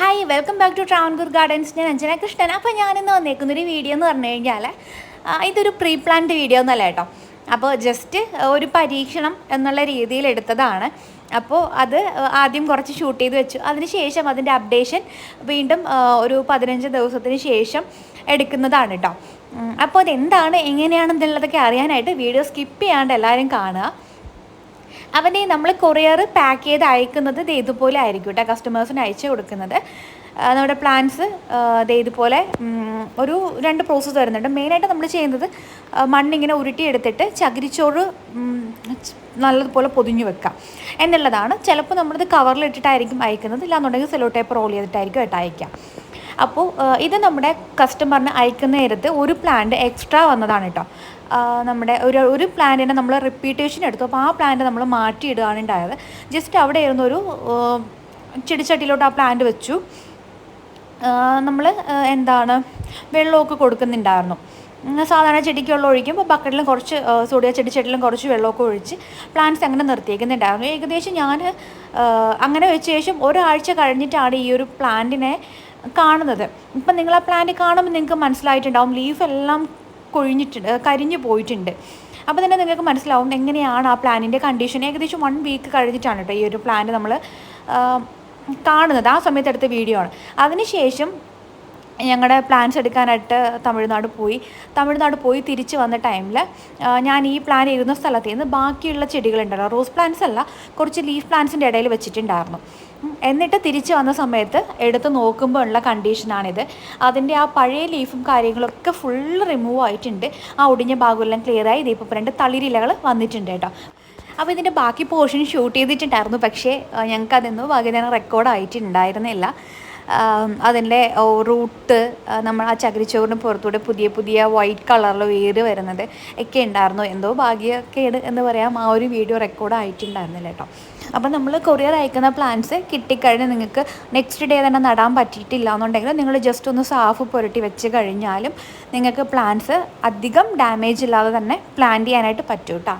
Hi welcome back to Travancore gardens ഞാൻ അഞ്ജന കൃഷ്ണൻ. അപ്പോൾ ഞാനിന്ന് വന്നേക്കുന്ന ഒരു വീഡിയോ എന്ന് പറഞ്ഞു കഴിഞ്ഞാൽ ഇതൊരു പ്രീ പ്ലാൻഡ് വീഡിയോ എന്നല്ല കേട്ടോ. അപ്പോൾ ജസ്റ്റ് ഒരു പരീക്ഷണം എന്നുള്ള രീതിയിൽ എടുത്തതാണ്. അപ്പോൾ അത് ആദ്യം കുറച്ച് ഷൂട്ട് ചെയ്ത് വെച്ചു. അതിനുശേഷം അതിന്റെ അപ്ഡേഷൻ വീണ്ടും ഒരു പതിനഞ്ച് ദിവസത്തിന് ശേഷം എടുക്കുന്നതാണ് കേട്ടോ. അപ്പോൾ അതെന്താണ് എങ്ങനെയാണെന്നുള്ളതൊക്കെ അറിയാനായിട്ട് വീഡിയോ സ്കിപ്പ് ചെയ്യാണ്ട് എല്ലാവരും കാണുക. അവനെ നമ്മൾ കൊറിയർ പാക്ക് ചെയ്ത് അയക്കുന്നത് ഇതുപോലെ ആയിരിക്കും കേട്ടോ കസ്റ്റമേഴ്സിന് അയച്ചു കൊടുക്കുന്നത്. നമ്മുടെ പ്ലാന്റ്സ് ഇതുപോലെ ഒരു രണ്ട് പ്രോസസ്സ് വരുന്നുണ്ട്. മെയിനായിട്ട് നമ്മൾ ചെയ്യുന്നത് മണ്ണിങ്ങനെ ഉരുട്ടിയെടുത്തിട്ട് ചകിരിച്ചോറ് നല്ലതുപോലെ പൊതിഞ്ഞു വെക്കാം. എന്നുള്ളതാണ്. ചിലപ്പോൾ നമ്മളിത് കവറിലിട്ടിട്ടായിരിക്കും അയക്കുന്നത്. ഇല്ലാന്നുണ്ടെങ്കിൽ സെലോ ടേപ്പ് റോൾ ചെയ്തിട്ടായിരിക്കും കേട്ടോ അയക്കാം അപ്പോൾ ഇത് നമ്മുടെ കസ്റ്റമറിന് അയക്കുന്ന നേരത്ത് ഒരു പ്ലാന്റ് എക്സ്ട്രാ വന്നതാണ് കേട്ടോ നമ്മുടെ ഒരു ഒരു പ്ലാന്റിനെ നമ്മൾ റിപ്പീറ്റേഷൻ എടുത്തു. അപ്പോൾ ആ പ്ലാന്റ് നമ്മൾ മാറ്റിയിടുകയാണ് ഉണ്ടായത്. ജസ്റ്റ് അവിടെ ഇരുന്ന ഒരു ചെടിച്ചട്ടിയിലോട്ട് ആ പ്ലാന്റ് വെച്ചു. നമ്മൾ എന്താണ് വെള്ളമൊക്കെ കൊടുക്കുന്നുണ്ടായിരുന്നു. സാധാരണ ചെടിക്കുള്ള ഒഴിക്കുമ്പോൾ ബക്കറ്റിലും കുറച്ച് സോഡിയ ചെടിച്ചട്ടിലും കുറച്ച് വെള്ളമൊക്കെ ഒഴിച്ച് പ്ലാന്റ്സ് അങ്ങനെ നിർത്തിയേക്കുന്നുണ്ടായിരുന്നു. ഏകദേശം ഞാൻ അങ്ങനെ വെച്ച ശേഷം ഒരാഴ്ച കഴിഞ്ഞിട്ടാണ് ഈ ഒരു പ്ലാന്റിനെ കാണുന്നത്. ഇപ്പം നിങ്ങൾ ആ പ്ലാന്റ് കാണുമ്പോൾ നിങ്ങൾക്ക് മനസ്സിലായിട്ടുണ്ടാവും ലീഫ് എല്ലാം കൊഴിഞ്ഞിട്ടുണ്ട് കരിഞ്ഞു പോയിട്ടുണ്ട്. അപ്പോൾ തന്നെ നിങ്ങൾക്ക് മനസ്സിലാവും എങ്ങനെയാണ് ആ പ്ലാനിന്റെ കണ്ടീഷൻ ഏകദേശം വൺ വീക്ക് കഴിഞ്ഞിട്ടാണ് കേട്ടോ ഈ ഒരു പ്ലാന്റ് നമ്മൾ കാണുന്നത്. ആ സമയത്ത് വീഡിയോ ആണ്. അതിനുശേഷം ഞങ്ങളുടെ പ്ലാൻസ് എടുക്കാനായിട്ട് തമിഴ്നാട് പോയി. തമിഴ്നാട് പോയി തിരിച്ച് വന്ന ടൈമിൽ ഞാൻ ഈ പ്ലാൻ ഇരുന്ന സ്ഥലത്ത് നിന്ന് ബാക്കിയുള്ള ചെടികളുണ്ടല്ലോ റോസ് പ്ലാന്റ്സ് അല്ല കുറച്ച് ലീഫ് പ്ലാന്റ്സിന്റെ ഇടയിൽ വെച്ചിട്ടുണ്ടായിരുന്നു. എന്നിട്ട് തിരിച്ച് വന്ന സമയത്ത് എടുത്ത് നോക്കുമ്പോൾ ഉള്ള കണ്ടീഷനാണിത് അതിന്റെ ആ പഴയ ലീഫും കാര്യങ്ങളൊക്കെ ഫുൾ റിമൂവ് ആയിട്ടുണ്ട്. ആ ഒടിഞ്ഞ ഭാഗമെല്ലാം ക്ലിയറായി ഇതിപ്പോൾ രണ്ട് തളിരിലകൾ വന്നിട്ടുണ്ട് കേട്ടോ. അപ്പോൾ ഇതിന്റെ ബാക്കി പോർഷൻ ഷൂട്ട് ചെയ്തിട്ടുണ്ടായിരുന്നു പക്ഷേ ഞങ്ങൾക്ക് അതൊന്നും ഭാഗ്യത്തിന് റെക്കോർഡ് ആയിട്ടുണ്ടായിരുന്നില്ല. അതിന്റെ റൂട്ട് നമ്മൾ ആ ചകിരിച്ചോറിന് പുറത്തൂടെ പുതിയ പുതിയ വൈറ്റ് കളറിൽ വേര് വരുന്നത് ഒക്കെ ഉണ്ടായിരുന്നു. എന്തോ ഭാഗ്യക്കേട് എന്ന് പറയാം. ആ ഒരു വീഡിയോ റെക്കോർഡ് ആയിട്ടുണ്ടായിരുന്നില്ല കേട്ടോ. അപ്പോൾ നമ്മൾ കൊറിയർ അയക്കുന്ന പ്ലാന്റ്സ് കിട്ടിക്കഴിഞ്ഞ് നിങ്ങൾക്ക് നെക്സ്റ്റ് ഡേ തന്നെ നടാൻ പറ്റിയിട്ടില്ല എന്നുണ്ടെങ്കിൽ നിങ്ങൾ ജസ്റ്റ് ഒന്ന് സാഫ് പുരട്ടി വെച്ച് കഴിഞ്ഞാലും നിങ്ങൾക്ക് പ്ലാന്റ്സ് അധികം ഡാമേജ് ഇല്ലാതെ തന്നെ പ്ലാന്റ് ചെയ്യാനായിട്ട് പറ്റും കേട്ടോ